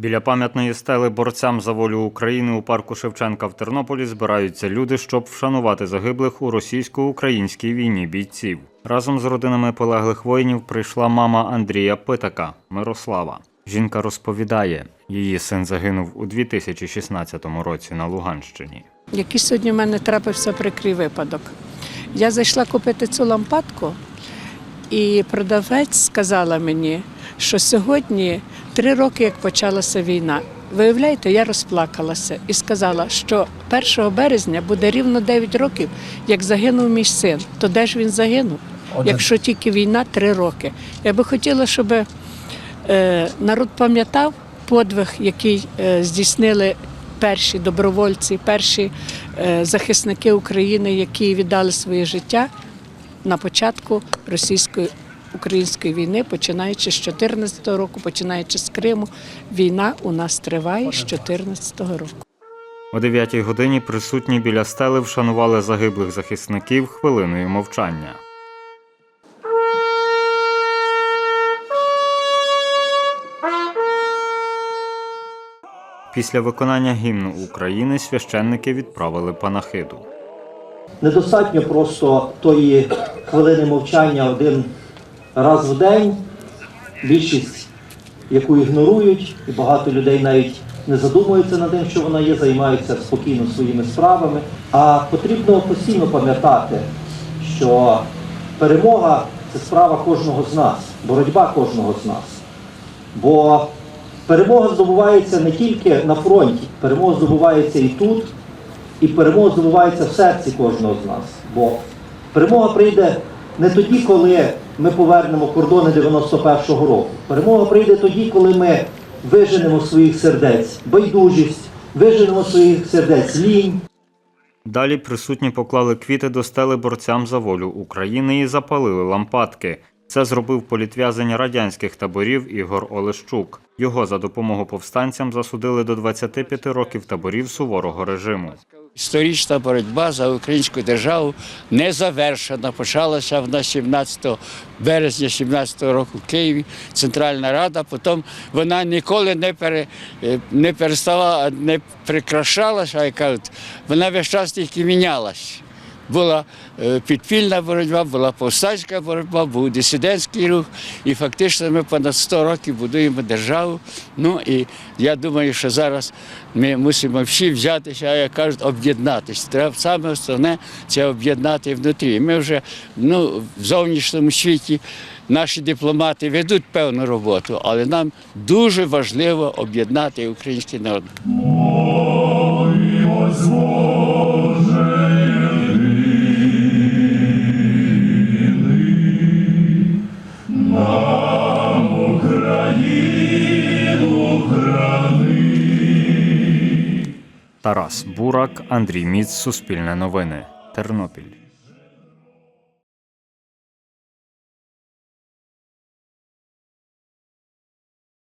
Біля пам'ятної стели борцям за волю України у парку Шевченка в Тернополі збираються люди, щоб вшанувати загиблих у російсько-українській війні бійців. Разом з родинами полеглих воїнів прийшла мама Андрія Питака Мирослава. Жінка розповідає, її син загинув у 2016 році на Луганщині. Який сьогодні в мене трапився прикрий випадок. Я зайшла купити цю лампадку, і продавець сказала мені, що сьогодні три роки, як почалася війна. Виявляєте, я розплакалася і сказала, що 1 березня буде рівно 9 років, як загинув мій син. То де ж він загинув? Якщо тільки війна три роки. Я би хотіла, щоб е, народ пам'ятав подвиг, який е, здійснили перші добровольці, перші е, захисники України, які віддали своє життя на початку російської української війни, починаючи з 2014 року, починаючи з Криму. Війна у нас триває з 2014 року. О 9 годині присутні біля стели вшанували загиблих захисників хвилиною мовчання. Після виконання гімну України священники відправили панахиду. Недостатньо просто тої хвилини мовчання один раз в день. Більшість, яку ігнорують, і багато людей навіть не задумуються над тим, що вона є, займаються спокійно своїми справами. А потрібно постійно пам'ятати, що перемога це справа кожного з нас, боротьба кожного з нас. Бо перемога здобувається не тільки на фронті, перемога здобувається і тут, і перемога здобувається в серці кожного з нас. Бо перемога прийде не тоді, коли ми повернемо кордони 91-го року. Перемога прийде тоді, коли ми виженемо своїх сердець байдужість, виженемо своїх сердець лінь, Далі присутні поклали квіти до стели борцям за волю України і запалили лампадки. Це зробив політв'язень радянських таборів Ігор Олещук. Його за допомогу повстанцям засудили до 25 років таборів суворого режиму. Історична боротьба за українську державу не завершена. Почалася вона 17 березня 17 року в Києві, Центральна Рада. Потім вона ніколи не, пере, е, не переставала, не прикрашалася, а кажуть, вона весь час тільки мінялась. Була е, підпільна боротьба, була повстанська боротьба, був дисидентський рух, і фактично ми понад 100 років будуємо державу. Ну і я думаю, що зараз ми мусимо всі взятися, а як кажуть, об'єднатися. Треба саме основне це об'єднати внутрі. Ми вже ну, в зовнішньому світі наші дипломати ведуть певну роботу, але нам дуже важливо об'єднати український народ. Тарас Бурак, Андрій Міц, Суспільне новини, Тернопіль.